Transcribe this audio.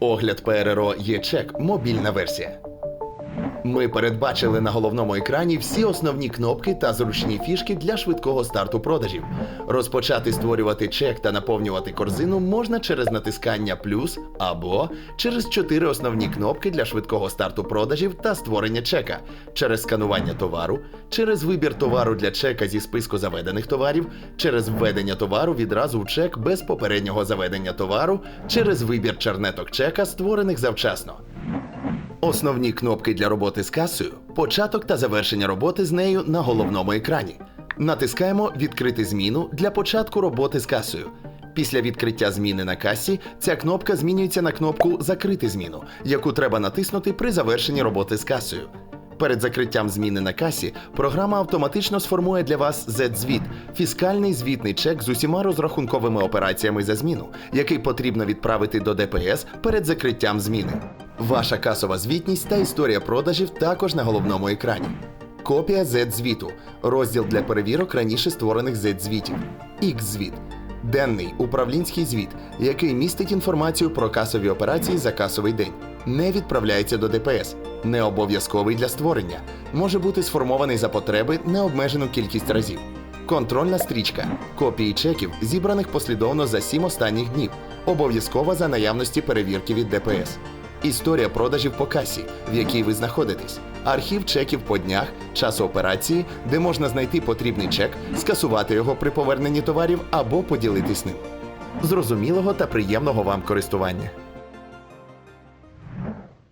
Огляд ПРРО є чек, мобільна версія. Ми передбачили на головному екрані всі основні кнопки та зручні фішки для швидкого старту продажів. Розпочати створювати чек та наповнювати корзину можна через натискання плюс або через чотири основні кнопки для швидкого старту продажів та створення чека, через сканування товару, через вибір товару для чека зі списку заведених товарів, через введення товару відразу в чек без попереднього заведення товару, через вибір чернеток чека, створених завчасно. Основні кнопки для роботи з касою, початок та завершення роботи з нею на головному екрані. Натискаємо Відкрити зміну для початку роботи з касою. Після відкриття зміни на касі ця кнопка змінюється на кнопку Закрити зміну, яку треба натиснути при завершенні роботи з касою. Перед закриттям зміни на касі програма автоматично сформує для вас Z-звіт – фіскальний звітний чек з усіма розрахунковими операціями за зміну, який потрібно відправити до ДПС перед закриттям зміни. Ваша касова звітність та історія продажів також на головному екрані. Копія Z-звіту – розділ для перевірок раніше створених Z-звітів. X-звіт – денний управлінський звіт, який містить інформацію про касові операції за касовий день. Не відправляється до ДПС, не обов'язковий для створення, може бути сформований за потреби необмежену кількість разів. Контрольна стрічка копії чеків, зібраних послідовно за 7 останніх днів, обов'язкова за наявності перевірки від ДПС. Історія продажів по касі, в якій ви знаходитесь, архів чеків по днях, час операції, де можна знайти потрібний чек, скасувати його при поверненні товарів або поділитись ним. Зрозумілого та приємного вам користування.